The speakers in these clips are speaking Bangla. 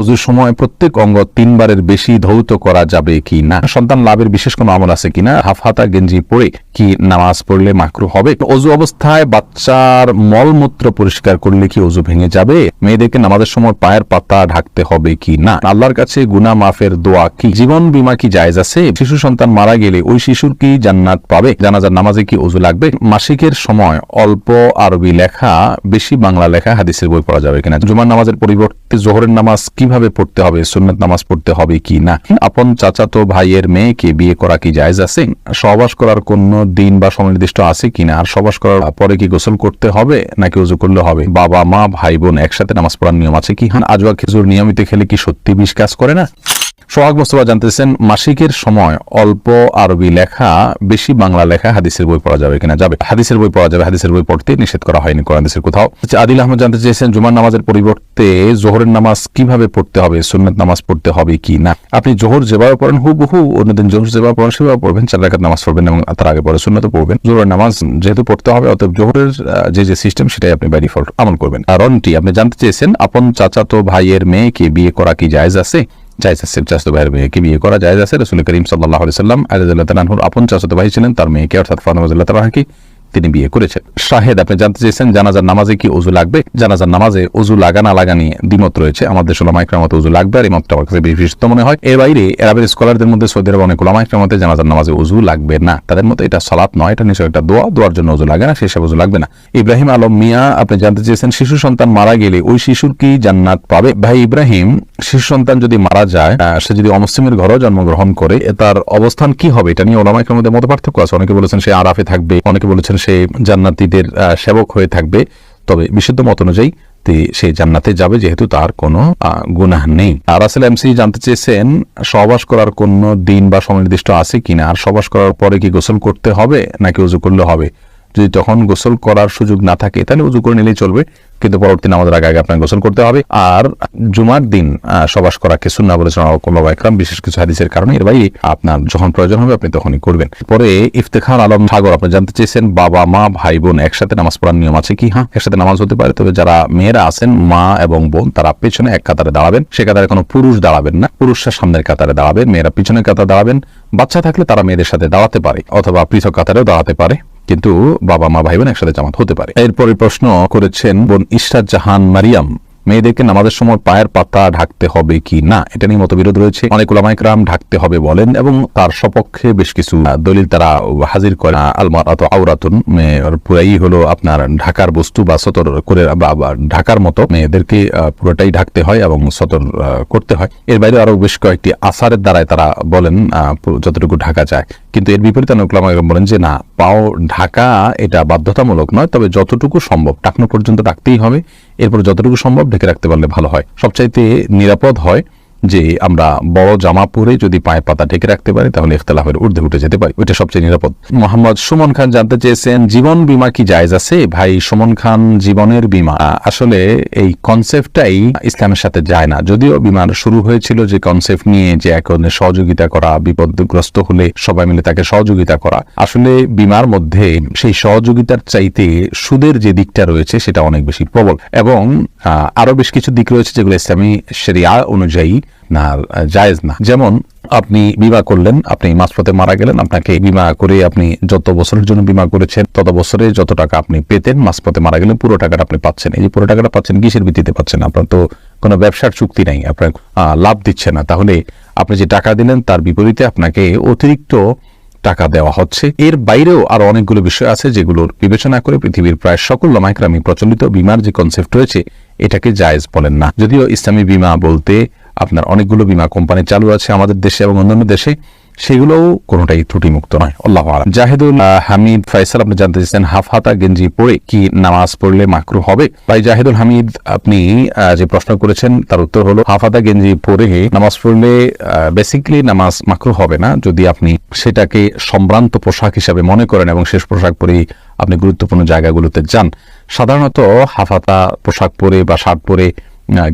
অজুর সময় প্রত্যেক অঙ্গ তিনবারের বেশি ধৌত করা যাবে কি না? সন্তান লাভের বিশেষ কোনো আমল আছে কিনা হাফ হাতা গেঞ্জি পরে কি নামাজ পড়লে মাকরু হবে? অজু অবস্থায় বাচ্চার মলমূত্র পরিষ্কার করলে কি অজু ভেঙে যাবে? মেয়েদেরকে নামাজের সময় পায়ের পাতা ঢাকতে হবে কি না? আল্লাহর কাছে গুনা মাফের দোয়া কি? জীবন বীমা কি জায়েজ আছে? শিশু সন্তান মারা গেলে ওই শিশুর কি জান্নাত পাবে? জানাজার নামাজে কি অজু লাগবে? মাসিকের সময় অল্প আরবি লেখা, বেশি বাংলা লেখা হাদিসের বই পড়া যাবে কিনা? জুমার নামাজের পরিবর্তে জোহরের নামাজ কীভাবে পড়তে হবে? সুন্নত নামাজ পড়তে হবে কি না? আপন চাচাতো ভাইয়ের মেয়েকে বিয়ে করা কি জায়েজ আছে? সহবাস করার কোন দিন বা সুনির্দিষ্ট আছে কিনা আর সহবাস করার পরে কি গোসল করতে হবে নাকি উজু করলে হবে? বাবা, মা, ভাই, বোন একসাথে নামাজ পড়ার নিয়ম আছে কি? হ্যাঁ আজওয়া খেজুর নিয়মিত খেলে কি সত্যি বিশ্বাস করে না? সোহাগ মোস্তফা জানতেছেন মাসিকের সময় অল্প আরবি লেখা বেশি বাংলা লেখা হাদিসের বই পড়া যাবে কিনা? যাবে। হাদিসের বই পড়া যাবে হাদিসের বই পড়তে নিষেধ করা হয়নি কোরআন হাদিসের কোথাও। আচ্ছা, আদিল আহমদ জানতে চেয়েছেন জুমার নামাজের পরিবর্তে জোহরের নামাজ কীভাবে পড়তে হবে সুন্নত নামাজ পড়তে হবে কি না? আপনি জোহর যেভাবে পড়েন হুবহু অন্যদিন জোহর যেভাবে পড়েন সেভাবে পড়বেন চার রাকাত নামাজ পড়বেন এবং তার আগে পরে সুন্নত পড়বেন। জোহরের নামাজ যেহেতু পড়তে হবে অতএব জোহরের যে যে সিস্টেম সেটাই আপনি বাই ডিফল্ট আমল করবেন। আর রনটি আপনি জানতে চেয়েছেন আপন চাচাতো ভাইয়ের মেয়েকে বিয়ে করা কি জায়েজ আছে? জায়েজ আছে চাচাতো ভাইয়ের মেয়েকে বিয়ে করা জায়জ আছে, রসুল করিম সাল্লাহ সাল্লাম আলাইহুল্লাহ তালাহুর আপন চাচাতো ভাই ছিলেন, তার মেয়েকে, অর্থাৎ ফানুমাজুল্লাহ তালাহাকে তিনি বিয়ে করেছেন। শাহেদ, আপনি জানতে চেয়েছেন জানাজার নামাজে কি উজু লাগবে? জানাজার নামাজে উজু লাগা না লাগা নিয়ে দ্বিমত রয়েছে। আমাদের সোলামা ইকরামতে উজু লাগবে আর এই মতটা আমার কাছে বিশিষ্ট মনে হয়। এর বাইরে এরাবের স্কলারদের মধ্যে সৌদি আরব অনেক ওলামা ইকরামতে জানাজার নামাজে উজু লাগবে না। তাদের মতো এটা সালাত নয়, এটা নিশ্চয় একটা দোয়া। দোয়ার জন্য উজু লাগে না সেসব উজু লাগবে না। ইব্রাহিম আলম মিয়া, আপনি জানতে চেয়েছেন শিশু সন্তান মারা গেলে ওই শিশুর কি জান্নাত পাবে? ভাই ইব্রাহিম, শিশু সন্তান যদি মারা যায় সে যদি অমুসলিমের ঘরেও জন্মগ্রহণ করে তার অবস্থান কি হবে? এটা নিয়ে ওলামা ইকরামদের মধ্যে পার্থক্য আছে। অনেকে বলেছেন সে আরাফে থাকবে, অনেকে বলেছেন সে জান্নাতিদের সেবক হয়ে থাকবে। তবে বিশুদ্ধ মত অনুযায়ী সে জান্নাতে যাবে যেহেতু তার কোনো গুনাহ নেই। আর আসলে এমসি জানতে চেয়েছেন, সহবাস করার কোন দিন বা সমনির্দিষ্ট আছে কিনা? আর সহবাস করার পরে কি গোসল করতে হবে নাকি উজু করলে হবে? যদি তখন গোসল করার সুযোগ না থাকে, তাহলে উজু করে নিলেই চলবে। কিন্তু পরবর্তী নামাজের আগে আগে আপনাকে গোসল করতে হবে। আর জুমার দিন সবাস করাকে সুন্না বলেছেন একরাম বিশেষ কিছু হাদিসের কারণে এর বাইরে আপনার যখন প্রয়োজন হবে, আপনি তখনই করবেন। পরে ইফতেখার আলম সাগর, আপনি জানতে চেয়েছেন, বাবা, মা, ভাই, বোন একসাথে নামাজ পড়ার নিয়ম আছে কি? হ্যাঁ একসাথে নামাজ হতে পারে, তবে যারা মেয়েরা আছেন, মা এবং বোন, তারা পেছনে এক কাতারে দাঁড়াবেন। সে কাতারে কোনো পুরুষ দাঁড়াবেন না। পুরুষরা সামনের কাতারে দাঁড়াবেন, মেয়েরা পিছনের কাতারে দাঁড়াবেন। বাচ্চা থাকলে তারা মেয়েদের সাথে দাঁড়াতে পারে, অথবা পৃথক কাতারেও দাঁড়াতে পারে। কিন্তু বাবা মা ভাই বোন একসাথে জামাত হতে পারে। এরপরে প্রশ্ন করেছেন বোন ইশরাত জাহান মারিয়াম মেয়েদেরকে নামাজের সময় পায়ের পাতা ঢাকতে হবে কি না? এটা নিয়ে মতবিরোধ রয়েছে। অনেক ওলামাইকরাম ঢাকতে হবে বলেন এবং তার সপক্ষে বেশ কিছু দলিল তারা হাজির করে আলমার অত আউরাতুন মেয়ের পুরাই হলো আপনার ঢাকার বস্তু বা সতর করে বা ঢাকার মতো মেয়েদেরকে পুরোটাই ঢাকতে হয় এবং সতর করতে হয়। এর বাইরে আরও বেশ কয়েকটি আসারের দ্বারাই তারা বলেন যতটুকু ঢাকা যায়। কিন্তু এর বিপরীতে অনেক ওলামাইকরাম বলেন যে, না, পাও ঢাকা এটা বাধ্যতামূলক নয়, তবে যতটুকু সম্ভব, টাকনো পর্যন্ত ডাকতেই হবে। এরপর যতটুকু সম্ভব ঢেকে রাখতে পারলে ভালো হয়। সবচাইতে নিরাপদ হয় যে আমরা বড় জামা পরে যদি পায়ে পাতা ঢেকে রাখতে পারি, তাহলে ইখতলাফের ঊর্ধ্বে উঠে যেতে পারি। ওইটা সবচেয়ে নিরাপদ। মোহাম্মদ সুমন খান জানতে চেয়েছেন, জীবন বীমা কি জায়েজ আছে? ভাই সুমন খান, জীবনের বীমা। আসলে এই কনসেপ্টটাই ইসলামের সাথে যায় না। যদিও বিমার শুরু হয়েছিল যে কনসেপ্ট নিয়ে যে এক সহযোগিতা করা, বিপদগ্রস্ত হলে সবাই মিলে তাকে সহযোগিতা করা। আসলে বিমার মধ্যে সেই সহযোগিতার চাইতে সুদের যে দিকটা রয়েছে, সেটা অনেক বেশি প্রবল। এবং আরও বেশ কিছু দিক রয়েছে যেগুলো ইসলামী সেরিয়া অনুযায়ী না, জায়েজ না। যেমন, আপনি বিমা করলেন, আপনি মাঝপথে মারা গেলেন, আপনাকে বিমা করে আপনি যত বছরের জন্য বিমা করেছেন, তত বছরে যত টাকা আপনি পেতেন, মাঝপথে মারা গেলেন, পুরো টাকাটা আপনি পাচ্ছেন। এই যে পুরো টাকাটা পাচ্ছেন, কিসের ভিত্তিতে পাচ্ছেন? আপনার তো কোনো ব্যবসার চুক্তি নাই, আপনার লাভ দিচ্ছে না। তাহলে আপনি যে টাকা দিলেন, তার বিপরীতে আপনাকে অতিরিক্ত টাকা দেওয়া হচ্ছে। এর বাইরেও আরও অনেকগুলো বিষয় আছে যেগুলোর বিবেচনা করে পৃথিবীর প্রায় সকল লমাইক্রামী প্রচলিত বিমার যে কনসেপ্ট রয়েছে, এটাকে জায়েজ বলেন না। যদিও ইসলামী বিমা বলতে আপনার অনেকগুলো বিমা কোম্পানি চালু আছে আমাদের দেশে এবং অন্যান্য দেশে, সেগুলোও কোনোটাই ত্রুটিমুক্ত নয়। আল্লাহ। জাহেদুল হামিদ ফাইসাল আপনি জানতে চাইছেন হাফ হাতা গেঞ্জি পরে কি নামাজ পড়লে মাকরু হবে? ভাই জাহেদুল হামিদ, আপনি যে প্রশ্ন করেছেন তার উত্তর হলো হাফ হাতা গেঞ্জি পরে নামাজ পড়লে বেসিক্যালি নামাজ মাকরু হবে না যদি আপনি সেটাকে সম্ভ্রান্ত পোশাক হিসাবে মনে করেন এবং শেষ পোশাক পরে আপনি গুরুত্বপূর্ণ জায়গাগুলোতে যান। সাধারণত হাফাতা পোশাক পরে বা শার্ট পরে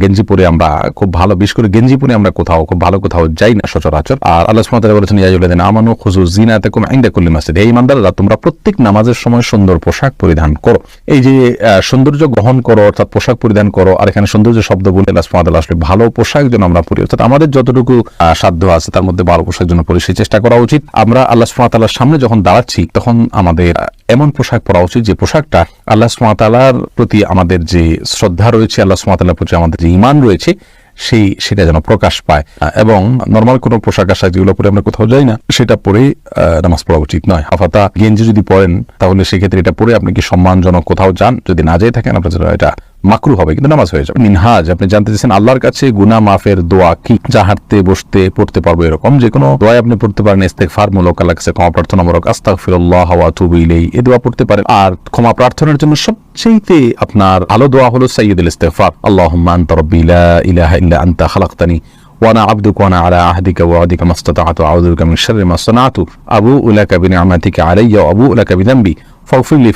গেঞ্জি পরে আমরা খুব ভালো, বিশেষ করে গেঞ্জি পরে আমরা কোথাও, খুব ভালো কোথাও যাই না সচরাচর। আর আল্লাহ বলেছেন আমানু খুযু জিনাতাকুম ইনদা কুল্লি মাসজিদ এই ইমানদাররা তোমরা প্রত্যেক নামাজের সময় সুন্দর পোশাক পরিধান করো। এই যে সৌন্দর্য গ্রহণ করো, অর্থাৎ পোশাক পরিধান করো, আর এখানে সৌন্দর্য শব্দ বলে আল্লাহ সুবহানাহু আসলে ভালো পোশাক যেন আমরা পরি। অর্থাৎ আমাদের যতটুকু সাধ্য আছে, তার মধ্যে ভালো পোশাক যেন পরি, সেই চেষ্টা করা উচিত। আমরা আল্লাহ সুবহানাহু সামনে যখন দাঁড়াচ্ছি, তখন আমাদের এমন পোশাক পরা উচিত যে পোশাকটা আল্লাহ তাআলার প্রতি আমাদের যে শ্রদ্ধা রয়েছে, আল্লাহ তাআলার প্রতি আমাদের যে ইমান রয়েছে, সেই, সেটা যেন প্রকাশ পায়। এবং নর্মাল কোনো পোশাক আশাক যেগুলো পরে আমরা কোথাও যাই না, সেটা পরে নামাজ পড়া উচিত নয়। হাফাতা গেঞ্জি যদি পড়েন তাহলে সেক্ষেত্রে এটা পরে আপনি কি সম্মানজনক কোথাও যান? যদি না যেয়ে থাকেন, আপনার এটা মাকরু হবে, কিন্তু নামাজ হয়ে যাবে। মিনহাজ, আপনি জানতে চাইছেন আল্লাহর কাছে গুনা মাফের দোয়া কি? যা হাঁটতে বসতে, পড়তে পারব এরকম যে কোনো দোয়া আপনি পড়তে পারেন। ইস্তেগফার মূলক আল্লাহ ক্ষমা প্রার্থনা মূলক আস্তাক ফিরল্লাহ হওয়া তুবিলেই এ দোয়া পড়তে পারেন। আর ক্ষমা প্রার্থনার জন্য সবচেয়ে আপনার আলো দোয়া হলো সাইয়দুল ইস্তেগফার। আল্লাহ আনতা রাব্বি লা ইলাহা ইল্লা আন্তা খালাকতানি ওয়ানা আব্দু কোয়ানা আলা আহদিকা ওয়াদিকা মাস্তাতাতু আউযুবিকা মিন আবু উলাকা বিনিআমাতিকা আলাইয়া ওয়া আবু উলাকা বিযামবি ফাগফিরলি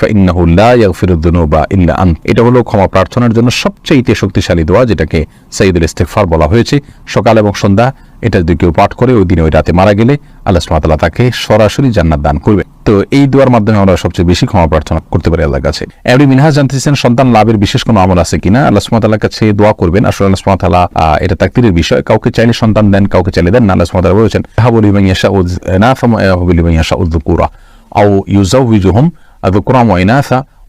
আন এটা হলো ক্ষমা প্রার্থনার জন্য সবচেয়ে শক্তিশালী দোয়া যেটাকে সাইদুল ইস্তিগফার বলা হয়েছে। সকাল এবং সন্ধ্যা এটা যদি কেউ পাঠ করে ওই দিনে ওই রাতে মারা গেলে আল্লাহ তাআলা তাকে সরাসরি জান্নাত দান করবে। তো এই দোয়ার মাধ্যমে আমরা সবচেয়ে বেশি ক্ষমা প্রার্থনা করতে পারি আল্লাহর কাছে। এমনি মিনহাজ জানতেছেন সন্তান লাভের বিশেষ কোনো আমল আছে কিনা? আল্লাহ তাআলার কাছে দোয়া করবেন। আসলে আল্লাহ আহ, এটা তাকদীরের বিষয়। কাউকে চাইলে সন্তান দেন কাউকে চাইলে দেন না। আল্লাহ তাআলা বলেছেন হাবুলি ইয়াশাউ ইনাফা ওয়া ইয়াহবুলি মান ইয়াশাউ যুকুরা আও ইউজাউযুহুম যুকুরা ওয়া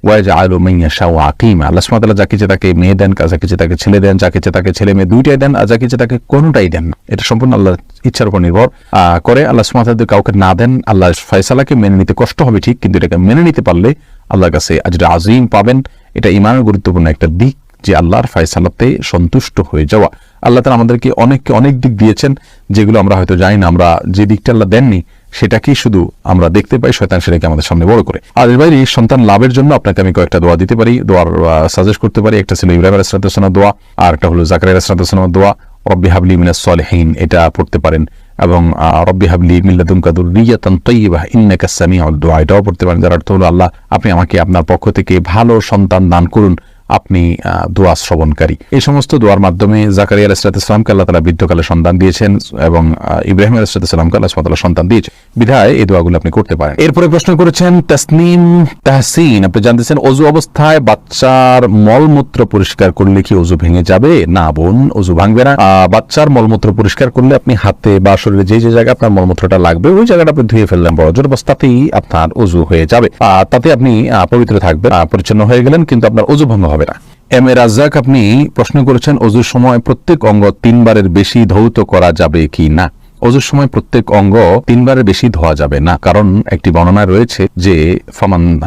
ইনাসা ওয়াজআলু মান ইয়াশাউ আকিমা আল্লাহ তাআলা যাকে ইচ্ছে তাকে মেয়ে দেন যাকে ইচ্ছে তাকে ছেলে দেন যাকে ইচ্ছে তাকে ছেলে মেয়ে দুইটাই দেন আর যাকে ইচ্ছে তাকে কোনোটাই দেন। এটা সম্পূর্ণ আল্লাহর ইচ্ছার উপর নির্ভর করে আল্লাহ ওয়া কাউকে না দেন আল্লাহ ফয়সালাকে মেনে নিতে কষ্ট হবে ঠিক, কিন্তু এটাকে মেনে নিতে পারলে আল্লাহর কাছে আজরে আজিম পাবেন এটা ইমানের গুরুত্বপূর্ণ একটা দিক যে আল্লাহর ফয়সালাতে সন্তুষ্ট হয়ে যাওয়া আল্লাহ তাআলা আমাদেরকে অনেককে অনেক দিক দিয়েছেন যেগুলো আমরা হয়তো জানি না, আমরা যে দিকটা আল্লাহ দেননি সেটাকেই শুধু আমরা দেখতে পাই, শয়তান সেটাকে আমাদের সামনে বড় করে। আর এর বাইরে সন্তান লাভের জন্য আপনাকে আমি কয়েকটা দোয়া দিতে পারি। দোয়ার সাজেস্ট করতে পারি। একটা ছিল ইব্রাহিম আলাইসালামের দোয়া, আর একটা হলো জাকারিয়া আলাইসালামের দোয়া। রব্বি হাবলি মিনাস সলেহীন, এটা পড়তে পারেন। এবং রব্বি হাবলি মিল্লাদুম কাদুর রিয়াতান তৈবাহ ইন্নাকা সামিউদ দোয়া এটাও পড়তে পারেন। যার অর্থ হলো, আল্লাহ, আপনি আমাকে আপনার পক্ষ থেকে ভালো সন্তান দান করুন। আপনি দোয়া শ্রবণকারী। এই সমস্ত দোয়ার মাধ্যমে জাকারিয়া আলাইসালামকে আল্লাহ তালা বৃদ্ধকালে সন্তান দিয়েছেন এবং ইব্রাহিম আলাইসালামকে আল্লাহ সন্তান দিয়েছে। বিধায় এই দোয়াগুলো আপনি করতে পারেন। এরপরে প্রশ্ন করেছেন, তাসনিম, তাহসিন, আপনি জানতেছেন অজু অবস্থায় বাচ্চার মলমূত্র পরিষ্কার করলে কি অজু ভেঙে যাবে? না বোন, অজু ভাঙবে না। বাচ্চার মলমূত্র পরিষ্কার করলে আপনি হাতে বা শরীরে যে যে জায়গায় আপনার মলমূত্রটা লাগবে, ওই জায়গাটা আপনি ধুয়ে ফেললেন বড় জোর অবস্থাতেই আপনার অজু হয়ে যাবে। তাতে আপনি পবিত্র থাকবেন। পরিচ্ছন্ন হয়ে গেলেন, কিন্তু আপনার অজু ভঙ্গ হবে না। এম এ রাজ্জাক, আপনি প্রশ্ন করেছেন, অজুর সময় প্রত্যেক অঙ্গ তিনবারের বেশি ধৌত করা যাবে কি না? অজুর সময় প্রত্যেক অঙ্গ তিনবারের বেশি ধোয়া যাবে না। কারণ একটি বর্ণনা রয়েছে যে, ফমান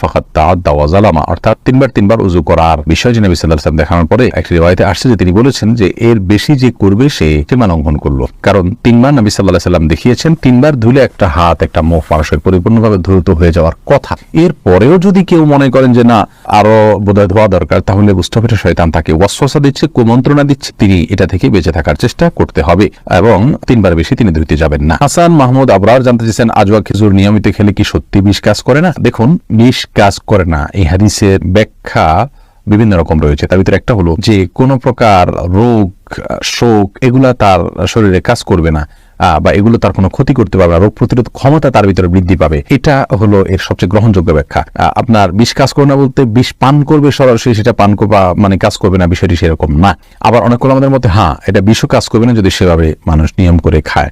ফাকাত তাআদ্দা ওয়া জালামা। অর্থাৎ তিনবার তিনবার উজু করার বিষয় যে নবী সাল্লাল্লাহু আলাইহি ওয়াসাল্লাম দেখানোর পরে একটি রিওয়ায়াতে আসছে যে তিনি বলেছেন যে, এর বেশি যে করবে সে সীমা লঙ্ঘন করল। কারণ তিনবার নবী আলাইহি সাল্লাম দেখিয়েছেন, তিনবার ধুলে একটা হাত, একটা মুখ মানুষের পরিপূর্ণভাবে ধৌত হয়ে যাওয়ার কথা। এর পরেও যদি কেউ মনে করেন যে, না, আরও বোধহয় ধোয়া দরকার, তাহলে বুঝতে এটা শয়তান তাকে ওয়াসওয়াসা দিচ্ছে, কুমন্ত্রণা দিচ্ছে। তিনি এটা থেকে বেঁচে থাকার চেষ্টা করতে হবে এবং তিনবার বেশি তিনি ধুইতে যাবেন না। হাসান মাহমুদ আবরার জানতে চেয়েছেন আজওয়া খেজুর নিয়মিত খেলে কি সত্যি বিষ কাজ করে না? দেখুন, বিষ কাজ করে না। এই হাদিসের ব্যাখ্যা বিভিন্ন রকম রয়েছে। তার ভিতরে একটা হলো যে কোনো প্রকার রোগ শোক, এগুলা তার শরীরে কাজ করবে না। বা এগুলো তার কোনো ক্ষতি করতে পারবে না রোগ প্রতিরোধ ক্ষমতা তার ভিতরে বৃদ্ধি পাবে। এটা হলো এর সবচেয়ে গ্রহণযোগ্য ব্যাখ্যা। আপনার বিষ কাজ করবে না বলতে বিষ পান করবে সরাসরি, সেটা পান করবা মানে কাজ করবে না, বিষয়টি সেরকম না। আবার অনেক আমাদের মধ্যে হ্যাঁ এটা বিষও কাজ করবে না যদি সেভাবে মানুষ নিয়ম করে খায়।